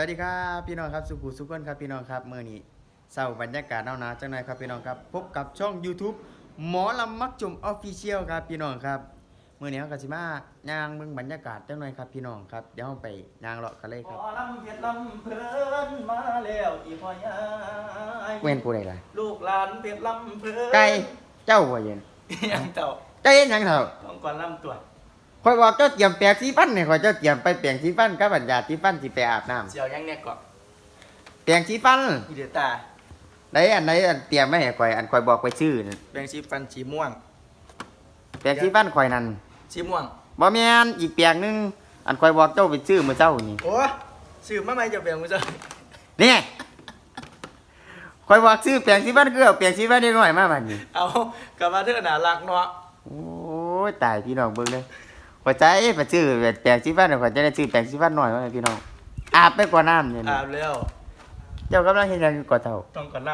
วัสดีครับพี่น้องครับสุขุสุขคนครับพี่น้องครับเมื่อนี้เศร้าบรรยากาศหนาวๆจังหน่อยครับพี่น้องครับพบกับช่อง YouTube หมอลำมักจุ่มออฟฟิเชียลครับพี่น้องครับเมื่อนี้เราก็สิมาย่างเมืองบรรยากาศจังหน่อยครับพี่น้องครับเดี๋ยวเราไปย่างเลาะกันเลยพครับอลำเพียรลำเพลินมาแล้วอีพ่อยายเว้นผู้ใดล่ะลูกหลานเพียรลำเพลินไก่เจ้าว่าเย็นยังเต่าเจ้าเย็นหยังเถ่าต้องก่อนลำตัว คอยบอกเจ้าเตรียมแปรงสีฟันเนี่ยคอยเจ้าเตรียมไปแปรงสีฟันกับบัญญาสีฟันสิไปอาบน้เสียวยังเนี่ยก่อนำแปรงสีฟันอีเดยวตาไหนอันไหนอันเตรียมไม่ให้คอยอันคอยบอกไปชื่อนั่นแบงชีฟันชีม่วง แปรงสีฟันคอยนั่นชีม่วง บ่แม่นอีกแปลงหนึงอันคอยบอกเจ้าไปซื้อมื้อเจ้านี่โอ้ซื้อมาใหม่จะแบ่งมือจ้ะนี่คอยบอกซื้อแปลงสีฟันคือเอาแปลงสีฟันได้น้อยมาบัดนี้ เอากลับมาเถอะน่ารักเนาะโอ้ยตายพี่น้องเบิ่งเลย หัวใจไปซื้อแปลงสีฟันขอยจะได้ซื้อแปลงสีฟันน้อยมาให้พี่น้องอาบไปกว่าน้ำเนี่ยอาบแล้วเจ้ากำลังเฮ็ดหยังอยู่ก่อเท่าต้องก่อนล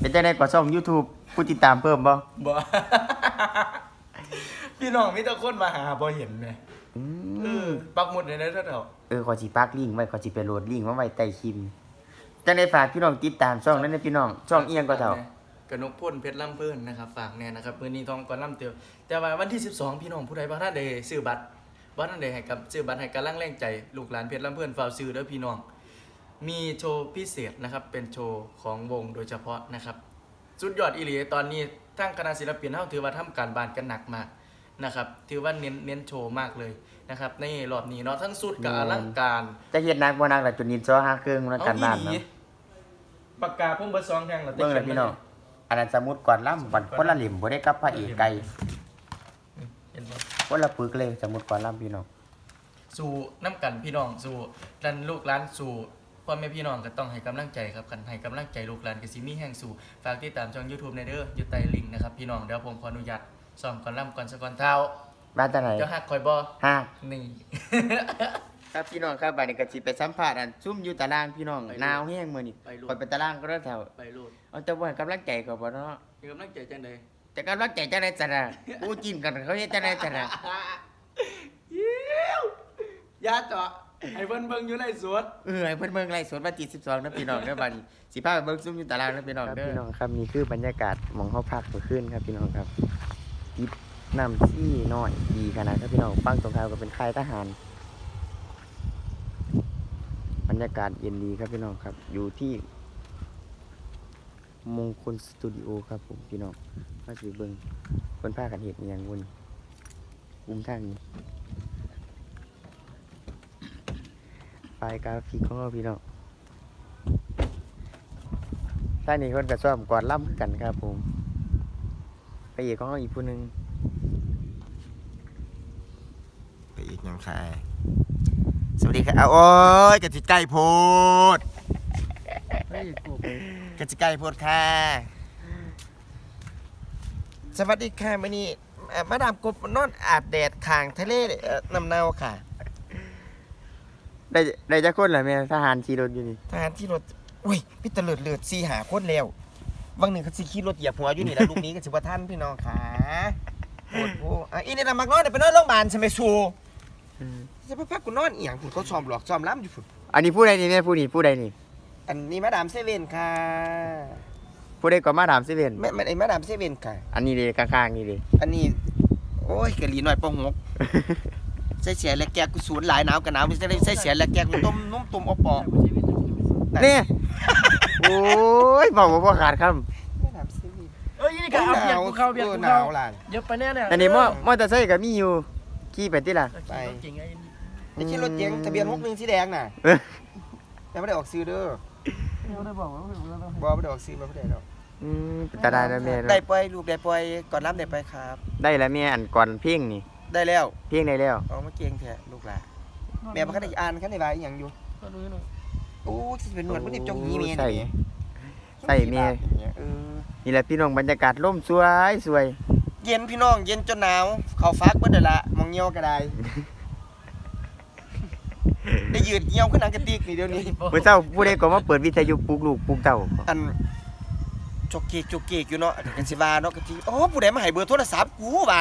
เป็นจังได๋ก่อช่อง YouTube ผู้ติดตามเพิ่มบ่ำบ่พี่น้องมีแต่คนมาหาบ่เห็นไหมอืเอมอปักหมุดในนั้นเถอะเถอะเออขอยสิปักลิงก์ไว้ขอยสิไปโหลดลิงก์มาไว้ใต้คลิปจังได๋ฝากพี่น้องติดตามช่องนั้นนะพี่น้องช่องเอียงก่อเท่า กนกพ่นเพชรลำเพิ่นนะครับฝากแน่นะครับมื้อนี้ทองก่อนลำเตียวแต่ว่าวันที่ 12 พี่น้องผู้ใดบ่ทันได้ซื้อบัตรบ่ทันได้ให้กับซื้อบัตรให้กำลังแรงใจลูกหลานเพชรลำเพิ่นฝากซื้อเด้อพี่น้อง มีโชว์พิเศษนะครับเป็นโชว์ของวงโดยเฉพาะนะครับสุดยอดอีหลีตอนนี้ทั้งคณะศิลปินเฮาถือว่าทำการบ้านกันหนักมากนะครับถือว่าเน้นเน้นโชว์มากเลยนะครับในรอบนี้เนาะทั้งสุดกับอลังการจะเฮ็ดหนักบ่หนักล่ะจนนินซอหาเครื่องมันกันบ้านอีหเนาะลีปากกาพุ่มเบอร์สองแทงแล้วเบิ่งเลยพี่น้อง อันนั้นสมุดก่อนล่ำบันคนละเหลี่ยมบ่ได้กับพระเอกไก่เห็นบ่คนละปึกเลยสมุดก่อนล่ำพี่น้องสู่น้ำกันพี่น้องสู่ดันลูกหลานสู่พ่อแม่พี่น้องก็ต้องให้กำลังใจครับกันให้กำลังใจลูกหลานก็สิมีแห่งสู่ฝากติดตามช่อง YouTube ในเด้ออยู่ใต้ลิงก์นะครับพี่น้องเดี๋ยวผมขออนุญาตซ่อมก่อนล่ำก่อนสะก่อนเท้าบ้านตาไหนเจ้าฮักคอยบ่ฮะนี่ ครับพี่น้องครับบัดนี้ก็สิไปสัมภาษณ์อันซุ่มอยู่ตารางพี่น้องไปหนาวแห้งมื้อนี้ไปลูกคอยไปตารางก็ได้แถวไปรูดเอาแต่บ่ให้กำลังใจก็บ่เนาะมีกำลังใจจังได๋แต่กำลังใจจังได๋จ้ะนะกูจิ้นกันเขาเฮ็ดจังได๋จ้ะนะยิ้วอย่าเจาะให้เพิ่นเบิ่งอยู่ในสวน เออให้เพิ่นเบิ่งไลฟ์สดวันที่12นะพี่น้องเด้อบัดนี้สิพาไปเบิ่งซุ่มอยู่ตารางนะพี่น้องเด้อ พี่น้องครับนี่คือบรรยากาศหม่องเฮาพักเมื่อคืนครับพี่น้องครับติดน้ำซี่น้อยดีขนาดครับพี่น้องฟังตรงข้ามก็เป็นค่ายทหาร บรรยากาศเย็นดีครับพี่น้องครับ อยู่ที่มงคลสตูดิโอครับผมพี่น้องมาสิเบิงคนพากันเห็ดอย่างวนอุ้มทางนี้ไฟกราฟิกของเราพี่น้องท่านนี้คนกระซ่อมกอดล่ำกันครับผมไปอีกของเราอีกผู้หนึ่งไปอีกยังใคร สวัสดีครับอ้าวโอ้ยกระติกไก่โพดเฮ้ยกูไปกระติกไก่โพดค่ะ สวัสดีค่ะมื่อนี้เอ่อมาดามกบนอนอาบแดดข้างทะเลเอ่อน้ำเนาค่ะ ได้ได้จะคนเหรอแม่ทหารขี่รถอยู่นี่ทหารขี่รถอุ้ยพี่ตะเลิดเลือดซีหาคนแล้วบางหนึ่งเขาสิขี่รถเหยียบหัวอยู่นี่แล้วลูกนี้ก็สิว่าท่านพี่น้องค่ะโอ้โหอะอีนี่นำมักนอนเดี๋ยวไปนอนโรงพยาบาลใช่ไหมสู จะไปพักกูนอนอีหยังคุณเขาซ้อมหลอกซ้อมล้ำอยู่พุ่นอันนี้ผู้ใดนี่แม่ผู้นี้ผู้ใดนี่อันนี้มาดามเซเว่นค่ะผู้ใดก็มาถามสิเวนแม่แม่ไอ้มาดามเซเว่นค่ะ อันนี้เด้ข้างๆนี่เด้อันนี้ โอ้ยกะหลีหน่อยปองหกใส่เสียและแกกูสูนหลายหนาวกับหนาวไม่ใช่ใส่เสียและแกกูต้มนุ่มตุ่มอปอนี่โอ้ยบอกว่าบ่ขาดคไม่ทำซิเอ้ยนี่ก็เอาเบียดกูเข้าเบียดกูหนาเข้าวหลาน เดี๋ยวไปแน่เนี่ยำอันนี้มอมอเตอร์ไซค์ก็มีอยู่ขี่ไปติล่ะ ไปเก่งไอ้ ไอ้ที่รถเก๋งทะเบียนหกหนึ่งสีแดงน่ะเออยังไม่ได้ออกซื้อเด้อเราได้บอกว่าเราต้องบอไม่ได้ออกซื้อมาไม่ได้หรอกอืมเป็นตาได้แล้วแม่เนอะได้ปล่อยลูกได้ปล่อยก่อนรับได้ไปครับ ได้แล้วแม่อันก่อนเพียงนี่ ได้แล้วเพียงได้แล้วเอามาเก่งแท้ลูกหลานแม่บ่คันได้อ่านคันได้ว่าอีหยังอยู่ก็ดูหน่อยโอ้สิเป็นหนวดบ่ได้จงหีแม่ใส่นี่ใส่แม่เออนี่แหละพี่น้องบรรยากาศร่มสวยสวย เย็นพี่น้องเย็นจนหนาว เขาฟักเบิดเด้อละมองเหี่ยวก็ได้ ได้ยืดเหี่ยวขึ้นหนังกระติกนี่เดี๋ยวนี้ เมื่อเช้าผู้ใดก็มาเปิดวิทยุปลุกลูกปลุกเต้าอันจกเกกจกเกกอยู่เนาะกันสิว่าเนาะกะทีโอ้ผู้ใดมาให้เบอร์โทรศัพท์กูว่ะ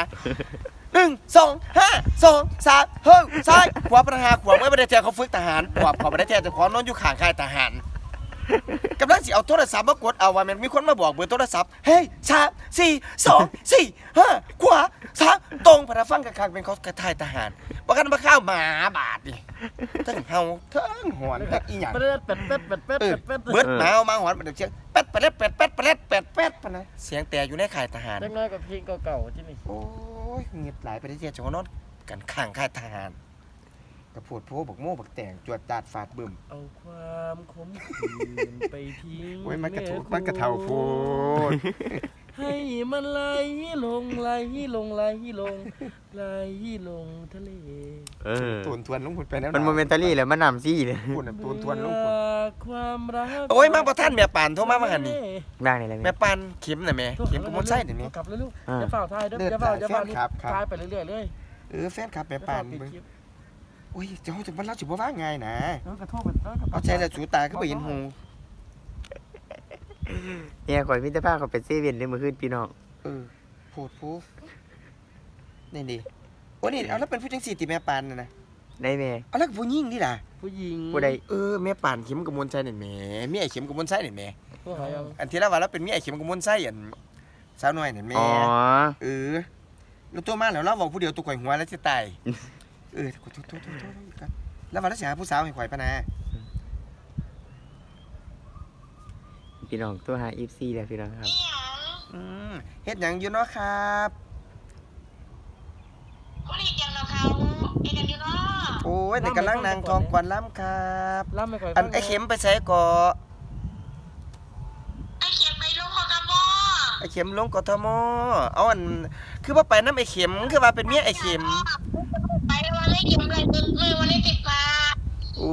หนึ่งสองห้าสองสามเฮ้ยซ้ายขวาประหารขวาไม่ได้แทนเขาฝึกทหารขวาขวาไม่ได้แทนแต่ขอนอนอยู่ข้างค่ายทหาร กำลังสิเอาโทรศัพท์มากดเอาว่ามันมีคนมาบอกเบอร์โทรศัพท์เฮ้ยสามสี่สองสี่ห้าขวาสามตรงพระฟังกระคังเป็นเขากระทายทหารบอกกันมาข้าวหมาบาดดิทั้งเฮาทั้งหอนทั้งอีหยัง เป็ดเป็ดเป็ดเป็ดเป็ดเออเป็ดเบิดหมาเอามาหอนมันเสียงเป็ดเป็ดเป็ดเป็ดเป็ดเป็ดเป็ดปะนะเสียงแต่อยู่ในค่ายทหาร จังน้อยกับเพลงเก่าๆที่นี่โอ้ยเงียบหลายไปได้เจียจังนอนกันข้างค่ายทหาร กระโพดโพบักโม่บักแต่งจวดจาดฟาดบึมเอาความขมขื่นไปทิ้งโอ้ยมันกระโถแคมันกระเทาโพดให้มันไหลลงไหลลงไหลลงไหลลงทะเลเออตูนทวนลงพุ่นไปแล้วมันโมเมนตารี่เลยมันนำซี่เลยพุ่นน่ะตูนทวนลงพุ่นความรักโอ้ยมาประท่านแม่ปานโทรมาว่าหันนี่บ้างนี่เลยแม่ปานเข็มน่ะแม่เข็มกระมวลไส้นี่แม่กลับเลยลูกอ่าอย่าเฝ้าทายเด้อเลือดอย่าเฝ้าไหลอย่าเฝ้าแฟนคลับครับทายไปเรื่อยๆเลยเออแฟนครับแม่อย่าปาเฝ้านปิดเบิ่งคลิปโอ้ยเจ้าจะบ่รับสิบ่ว่าง่ายนะแล้วกระโทษไปแล้วกระเอาใจแล้วสูตาก็บ่เห็นหูเนี่ยข่อยมิตรภาพเขาเป็นเซเว่นเลยเมื่อคืนพี่น้องเออโพดโพนี่ดิโอ้นี่เอาแล้วเป็นผู้จังสี่ติแม่ปานน่ะนะได้แม่เอาแล้วก็ผู้หญิงนี่ล่ะผู้หญิงผู้ใดเออแม่ป่านเข็มกระมวลไส้นี่แหม่เมียไอ้เข็มกระมวลไส้นี่แหม่ผู้หายังอันที่แล้วว่าเราเป็นเมียไอ้เข็มกระมวลไส้อันสาวน้อยนี่แหม่อ๋อเออแล้วตัวมาแล้วเราบอกผู้เดียวตัวข่อยหัวแล้วสิตาย เออโทษโทษโทษโทษโทษกันแล้วว่าเราสิหาผู้สาวให้ข่อยปะนะพี่น้องตัวหาอีฟซีเลยพี่น้องครับอืมเฮ็ดหยังอยู่เนาะครับก็รีบยังเราเขาเอ็นกันอยู่เนาะโอ้ยแต่กำลังนางทองกวนล้ำครับล่ำไม่ค่อยอันไอ้เข็มไปใส่ก่อไอ้เขียนไปลงกระบอไอ้เข็มลงกทมเอาอันคือว่าไปน้ำไอ้เข็มคือว่าเป็นเมียไอ้เข็ม ไปวันนี้เข็มอะไรตึกมือวันนี้ติดปลา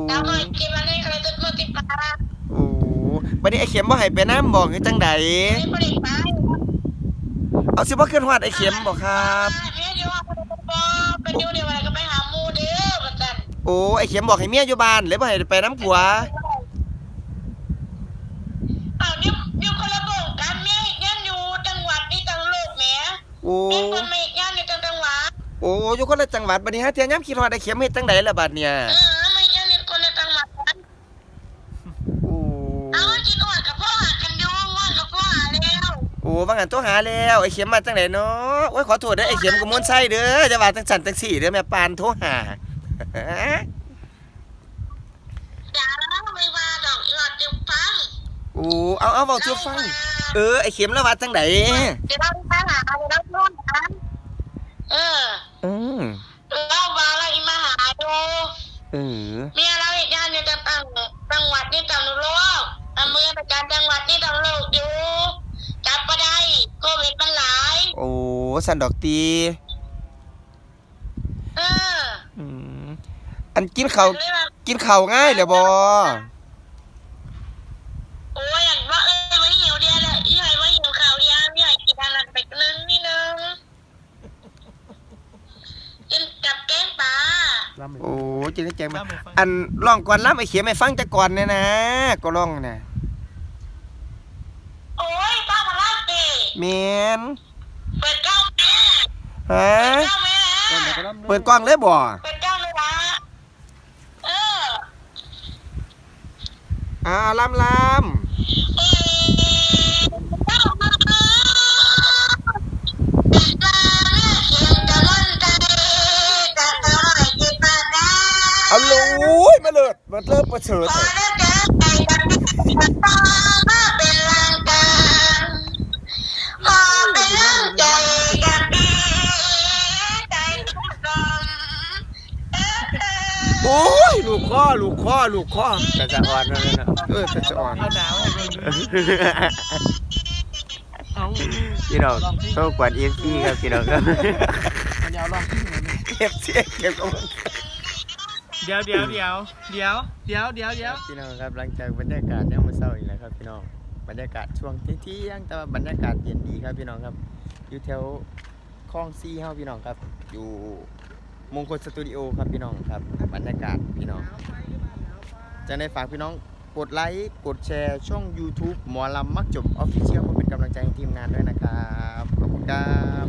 โอ้วันนี้อะไรตึกมือติดปลาโอ้บัดนี้ไอ้เข็มบ่ให้ไปน้ำบอกให้จังใดไม่พอดีไปเอาสิบ่ขึ้นฮอดไอ้เข็มบ่ครับเนี่ยอยู่ว่าเป็นยู่เดียวอะไรก็ไปหาหมูเด้อประจันโอ้ไอ้เข็มบอกให้เมียอยู่บ้านเลยบ่ให้ไปน้ำผัว อ้าวเนี่ยอยู่คนละบ่งกันแม่ยันอยู่จังหวัดนี่จังโลกแหมโอ้แม่คนไม่ยันอยู่จังจังหวัดโอ้อยู่คนละจังหวัดบัดนี้ฮะเทียย้ำคิดฮอดไอ้เข็มเฮ็ดจังใดล่ะบัดเนี่ย เออไม่ยันอยู่คนละจังหวัดกัน โอ้ เอากินอ่อนกับพ่อหากันอยู่ว่ากับพ่อหาแล้ว โอ้ ว่างั้นตัวหาแล้วไอ้เข็มมาจังไดเนาะโอ้ยขอโทษเด้อไอ้เข็มกับมวนไส้เด้อจะว่าจังสั่นจังสี่เด้อแม่ปานโทรหาอย่าแล้วไม่ว่าดอกยอดจึงฟังโอ้เอาเอาเว้าสู่ฟัง เออไอ้เข็มแล้วว่าจังไดเดี๋ยวเราไปหาเดี๋ยวเราโน่นนะเอออืมเราว่าเราอีมาหาดูเออเมียเราอีกงานอยู่จังตังจังหวัดนี่จังโลกอำเภอประการจังหวัดนี่จังโลกอยู่ จับปะได้โควิดมันหลาย โอ้ สันดอกตีเอออืมอันกินข้าวเลยว่ากินข้าวง่ายเลยบ่โอ้ยอย่างว่าเอ้ยว่าหิวเดียวเลยอีหอยว่าหิวข่าวเดียวอีหอยกินอันนั้นไปนึงนี่นึงกินกับแกงปลาล่ำไม่โอ้จินได้แจงมาล่ำไม่ฟังอันร้องก่อนล้ำไอ้เขียมไอ้ฟังจะก่อนเนี่ยนะ ก็ร้องน่ะโอ้ยป้ามาลาตีเมนเปิดกล้องแม่ ฮะเปิดกล้องแม่นะเปิดกล้องเลยบ่เปิดกล้องเลยนะเอออ่าล้ำล้เอ้ยกล้องมาเออติดตาแม่เขียนกะมันใจกะตอยจิตปาดาำเอาลุยมาเลิศมาเลิศมาเฉิดพอแล้วเจอใโอ้ยลูกข้อลูกข้อลูกข้อแต่จะอ่อนนั่นน่ะเออแต่จะอ่อนเอาหนาวให้เบิ่งเอาพี่น้องโตกว่าอีฟซีครับพี่น้องครับมันยาวลองขึ้นหน่อยไหมเก็บเสียเก็บกับมันเดี๋ยวเดี๋ยวเดี๋ยวเดี๋ยวเดี๋ยวเดี๋ยวเดี๋ยวพี่น้องครับหลังจากบรรยากาศเนี่ยามมาเศร้าอีกแล้วครับพี่น้องบรรยากาศช่วงเที่ยงๆแต่ว่าบรรยากาศเย็นดีครับพี่น้องครับ อยู่แถวคลองซีเฮาพี่น้องครับ อยู่ มงคลสตูดิโอครับพี่น้องครับบรรยากาศพี่น้องจะได้ฝากพี่น้องกดไลค์กดแชร์ช่อง YouTube หมอลำมักจบออฟฟิเชียลเพื่อเป็นกำลังใจให้ทีมงานด้วยนะครับ ขอบคุณครับ